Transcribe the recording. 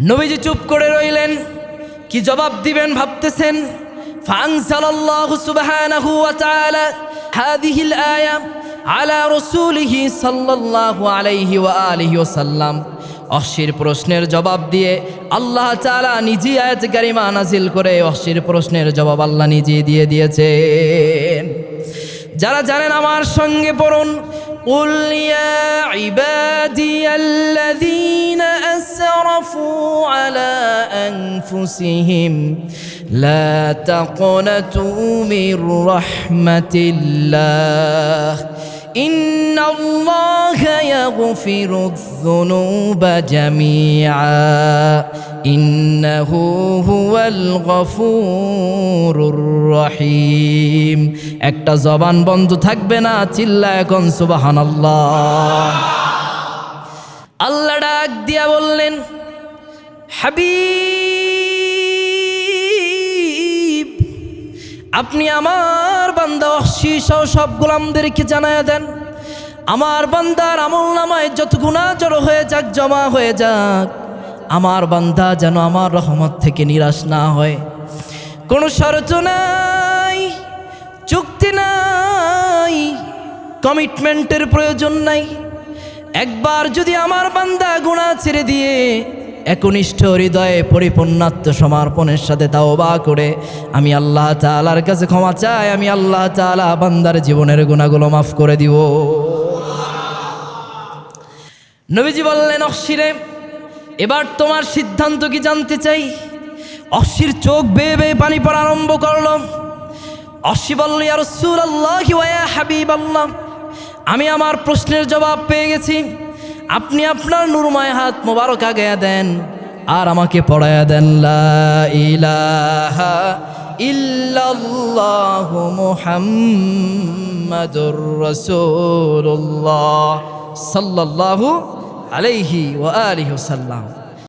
নবীজি চুপ করে রইলেন কি জবাব দিবেন ভাবতেছেন فأنزل الله سبحانه وتعالى هذه الآية على رسوله صلى الله عليه وآله وسلم অশ্বির প্রশ্নের জবাব দিয়ে আল্লাহ তাআলা নিজে আয়াত কারিমা নাজিল করে অশ্বির প্রশ্নের জবাব আল্লাহ নিজে দিয়ে দিয়েছেন যারা জানেন আমার সঙ্গে পড়ুন قل يا عبادي الذين أسرفوا على أنفسهم لا تقنطوا من رحمة الله إن الله يغفر الذنوب جميعا إنه هو الغفور الرحيم একটা জবান বন্ধ থাকবে না চিল্লা এখন সুবহানাল্লাহ আল্লাহ ডাক দিয়া বললেন হাবিব, আপনি আমার বান্দা অশীষ সব গোলামদেরকে জানায় দেন। আমার বান্দার আমল নামায় যত গুণা জড়ো হয়ে যাক, জমা হয়ে যাক। আমার বান্দা যেন আমার রহমত থেকে নিরাশ না হয়। কোনো শরত নাই, চুক্তি নাই কমিটমেন্টের প্রয়োজন নাই। একবার যদি আমার বান্দা গুণা ছেড়ে দিয়ে একনিষ্ঠ হৃদয়ে পরিপূর্ণাত্ম সমর্পণের সাথে তাওবা করে, আমি আল্লাহ তাআলার কাছে ক্ষমা চাই, আমি আল্লাহ তাআলা বান্দার জীবনের গুণাগুলো মাফ করে দিব। নবীজি বললেন অশিরে এবার তোমার সিদ্ধান্ত কি জানতে চাই? অশ্বির চোখ বেয়ে বেয়ে পানি পড়া আরম্ভ করল। অশি বলল, ইয়া রাসূলুল্লাহ ওয়া হাবিব আল্লাহ আমি আমার প্রশ্নের জবাব পেয়ে গেছি। আপনি আপনার নুরময় হাত মোবারক আগায়া দেন, আর আমাকে পড়ায়া দেন ইলাহা সাল্লাল্লাহু আলাইহি ওয়া আলিহি ওয়াসাল্লাম।